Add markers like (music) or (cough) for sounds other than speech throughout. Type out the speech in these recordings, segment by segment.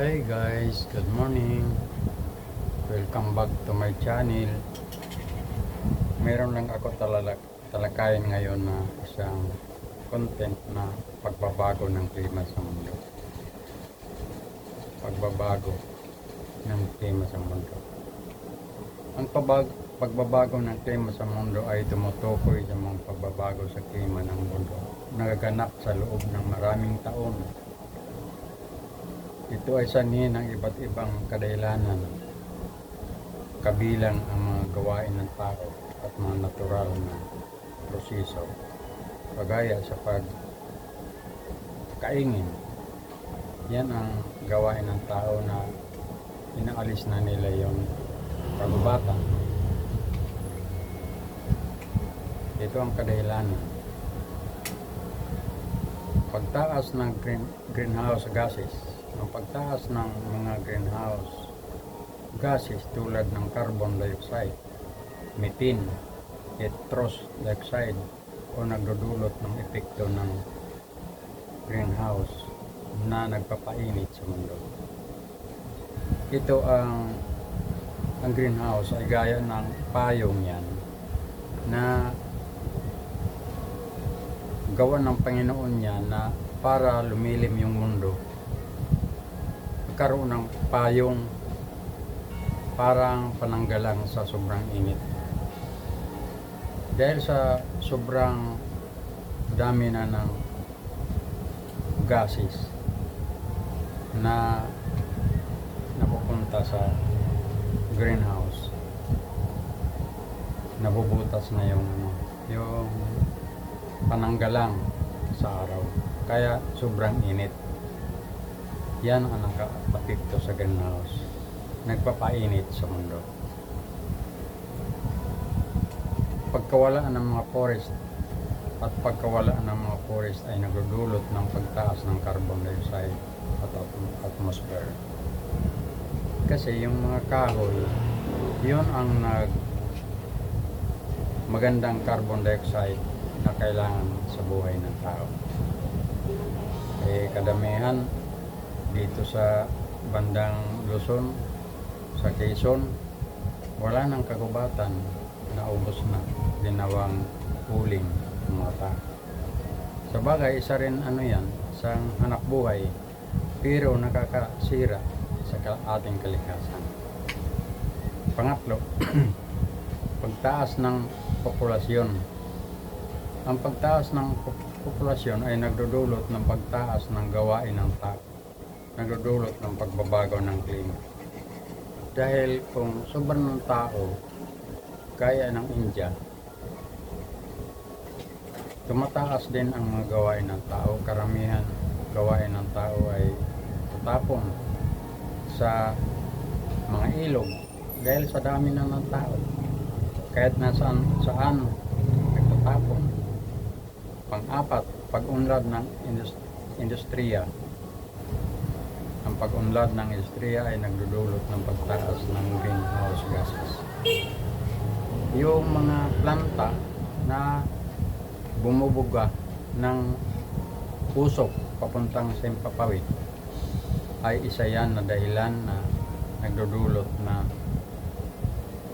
Hi guys, good morning. Welcome back to my channel. Meron lang ako talala, talakayin ngayon na isang content na pagbabago ng klima sa mundo. Pagbabago ng klima sa mundo. Ang pabag, pagbabago ng klima sa mundo ay tumutukoy sa mga pagbabago sa klima ng mundo. Nagaganap sa loob ng maraming taon ito ay sanhi ng iba't ibang kadailanan, kabilang ang mga gawain ng tao at mga natural na proseso, kagaya sa pagkaingin. Yan ang gawain ng tao na inaalis na nila yung kagubatan. Ito ang kadahilanan. Pagtaas ng green, greenhouse gases ang pagtaas ng mga greenhouse gases tulad ng carbon dioxide, methane, nitrous dioxide o nagdudulot ng epekto ng greenhouse na nagpapainit sa mundo. Ito ang ang greenhouse ay gaya ng payong yan na gawa ng Panginoon niya na para lumilim yung mundo nagkaroon ng payong parang pananggalang sa sobrang init. Dahil sa sobrang dami na ng gases na napupunta sa greenhouse, nabubutas na yung yung pananggalang sa araw. Kaya sobrang init. Yan ang nakapapikto sa greenhouse. Nagpapainit sa mundo. Pagkawalaan ng mga forest at pagkawalaan ng mga forest ay nagdudulot ng pagtaas ng carbon dioxide at- atmosphere. Kasi yung mga kahoy, yun ang nag magandang carbon dioxide na kailangan sa buhay ng tao. Eh, kadamihan dito sa bandang Luzon, sa Quezon, wala nang kagubatan, naubos na, ginawang uling ng mga tao. Sa bagay, isa rin ano yan, isang hanap buhay, pero nakakasira sa ating kalikasan. Pangatlo, (clears throat) pagtaas ng populasyon. Ang pagtaas ng pop- populasyon ay nagdudulot ng pagtaas ng gawain ng tao nagdudulot ng pagbabago ng klima. Dahil kung sobrang ng tao, gaya ng India, tumataas din ang mga gawain ng tao. Karamihan gawain ng tao ay tatapon sa mga ilog dahil sa dami na ng tao. Kahit nasaan saan nagtatapon. Pang-apat, pag-unlad ng indus- industriya pag-unlad ng industriya ay nagdudulot ng pagtaas ng greenhouse gases. Yung mga planta na bumubuga ng usok papuntang Sempapawid ay isa yan na dahilan na nagdudulot na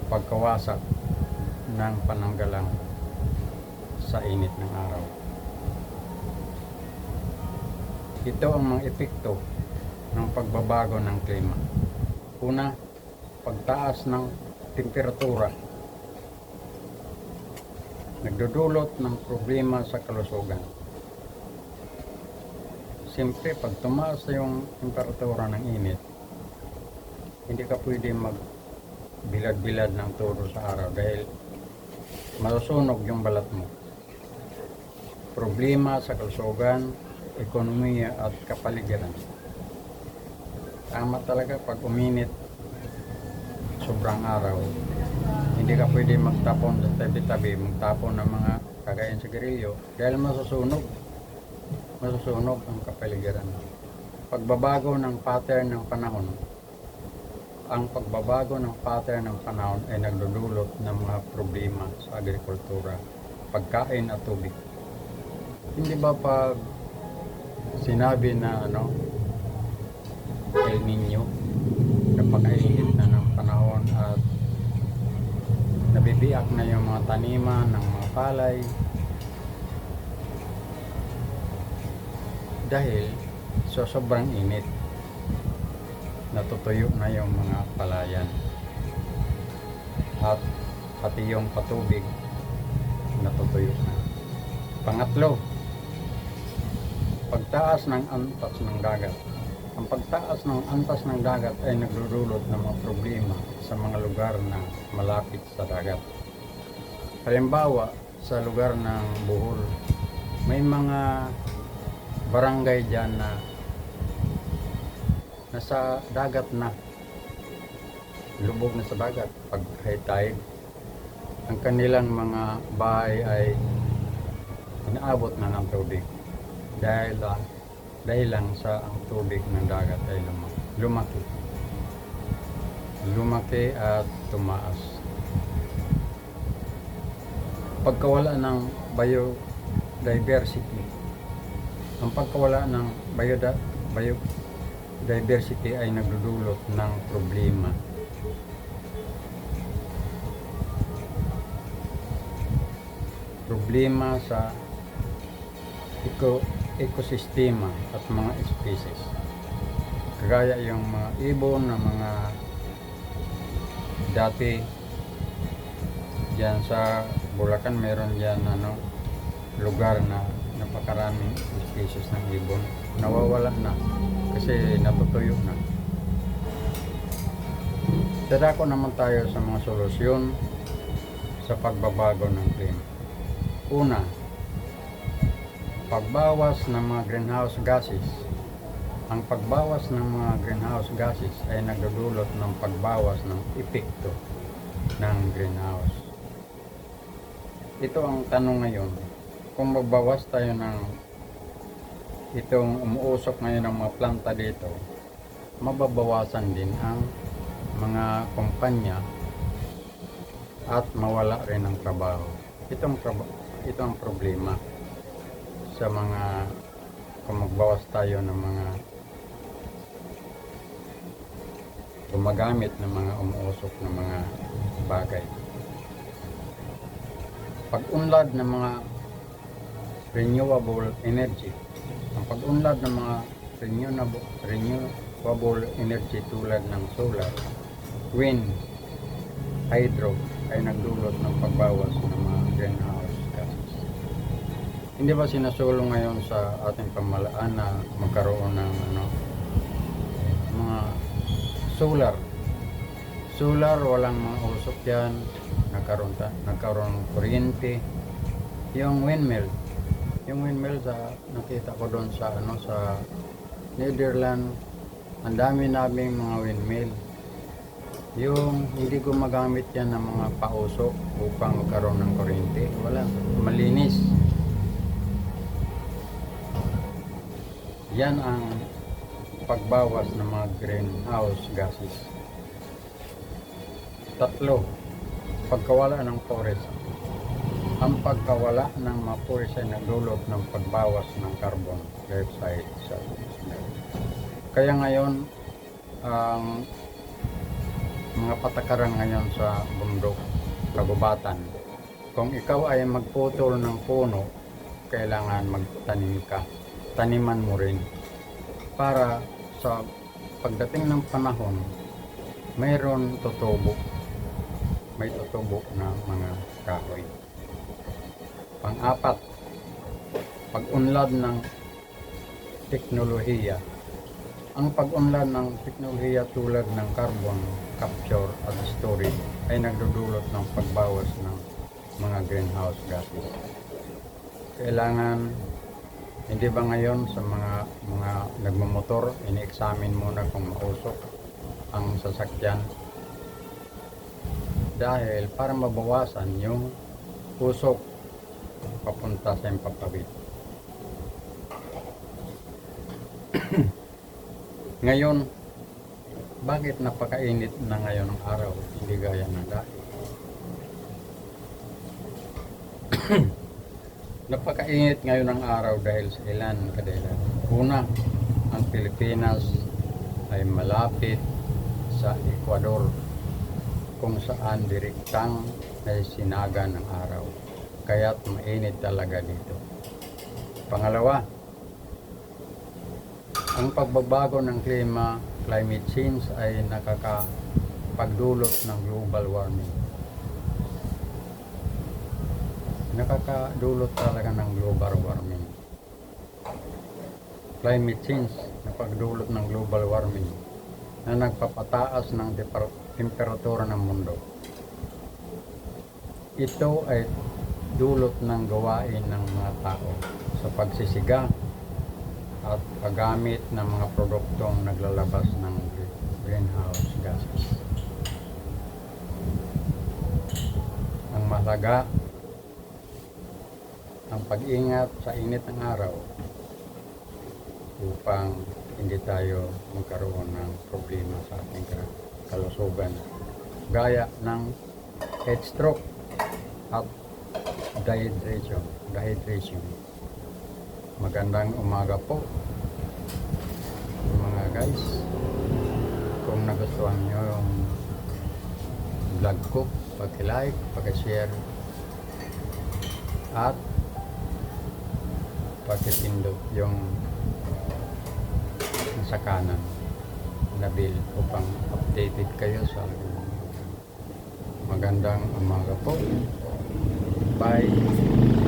pagkawasak ng pananggalang sa init ng araw. Ito ang mga epekto ng pagbabago ng klima. Una, pagtaas ng temperatura. Nagdudulot ng problema sa kalusugan. Siyempre, pag tumaas yung temperatura ng init, hindi ka pwede mag bilad-bilad ng todo sa araw dahil masusunog yung balat mo. Problema sa kalusugan, ekonomiya at kapaligiran tama talaga pag uminit sobrang araw hindi ka pwede magtapon sa tabi-tabi magtapon ng mga kagayan sa gerilyo dahil masusunog. Masusunog ang kapaligiran. Pagbabago ng pattern ng panahon ang pagbabago ng pattern ng panahon ay nagdudulot ng mga problema sa agrikultura pagkain at tubig. Hindi ba pag sinabi na ano El Nino. Napakainit na ng panahon at nabibiyak na yung mga taniman ng mga palay. Dahil sa sobrang init, natutuyo na yung mga palayan. At pati yung patubig, natutuyo na. Pangatlo, pagtaas ng antas ng dagat. Ang pagtaas ng antas ng dagat ay nagdudulot ng mga problema sa mga lugar na malapit sa dagat. Halimbawa, sa lugar ng Bohol, may mga barangay dyan na nasa dagat na. Lubog na sa dagat pag high tide. Ang kanilang mga bahay ay inaabot na ng tubig dahil ah, dahil lang sa ang tubig ng dagat ay lumaki. Lumaki. Lumaki at tumaas. Pagkawala ng biodiversity, ang pagkawala ng biodiversity ay nagdudulot ng problema. Problema sa eco, ekosistema at mga species. Kagaya yung mga ibon na mga dati diyan sa Bulacan meron diyan ano lugar na napakaraming species ng ibon nawawala na kasi natutuyo na Dadako naman tayo sa mga solusyon sa pagbabago ng klima. Una, pagbawas ng mga greenhouse gases. Ang pagbawas ng mga greenhouse gases ay nagdudulot ng pagbawas ng epekto ng greenhouse. Ito ang tanong ngayon, kung magbawas tayo ng itong umuusok ngayon ng mga planta dito, mababawasan din ang mga kumpanya at mawala rin ang trabaho. Itong ito ang problema sa mga kung magbawas tayo ng mga gumagamit ng mga umuusok ng mga bagay. Pag-unlad ng mga renewable energy. Ang pag-unlad ng mga renewable, renewable energy tulad ng solar, wind, hydro ay nagdulot ng pagbawas ng mga greenhouse. Hindi ba sinasulong ngayon sa ating pamalaan na magkaroon ng ano, mga solar? Solar, walang mga usok yan, nagkaroon, ta, nagkaroon ng kuryente. Yung windmill, yung windmill sa nakita ko doon sa ano sa Netherlands, ang dami naming mga windmill. Yung hindi ko magamit yan ng mga pausok upang magkaroon ng kuryente. Wala. Yan ang pagbawas ng mga greenhouse gases. Tatlo, pagkawala ng forest. Ang pagkawala ng mga forest ay nagdulot ng pagbawas ng carbon dioxide sa. Kaya ngayon, ang mga patakaran ngayon sa bundok, kagubatan. Kung ikaw ay magputol ng puno, kailangan magtanim ka. Taniman mo rin. Para sa pagdating ng panahon, mayroon tutubo. May tutubo na mga kahoy. Pang-apat, pag-unlad ng teknolohiya ang pag-unlad ng teknolohiya tulad ng carbon capture at storage ay nagdudulot ng pagbawas ng mga greenhouse gases. Kailangan hindi ba ngayon sa mga mga nagmamotor, ini-examine muna kung mausok ang sasakyan dahil para mabawasan yung usok papunta sa impapawid. (clears throat) Ngayon, bakit napakainit na ngayon ang araw, hindi gaya ng dati? (clears throat) napakainit ngayon ang araw dahil sa ilan kadahilan. Una, ang Pilipinas ay malapit sa Ecuador kung saan direktang ay sinaga ng araw. Kaya't mainit talaga dito. Pangalawa, ang pagbabago ng klima, climate change ay nakakapagdulot ng global warming. Nakakadulot talaga ng global warming. Climate change, napagdulot ng global warming na nagpapataas ng temperatura ng mundo. Ito ay dulot ng gawain ng mga tao sa pagsisiga at paggamit ng mga produktong naglalabas ng greenhouse gases. Ang mahalaga, ang pag-ingat sa init ng araw upang hindi tayo magkaroon ng problema sa ating ka- kalusugan gaya ng heat stroke at dehydration. dehydration. Magandang umaga po mga guys. Kung nagustuhan nyo yung vlog ko, pag-like, pag-share pagkipindot yung sa kanan na bill upang updated kayo sa magandang umaga po. Bye.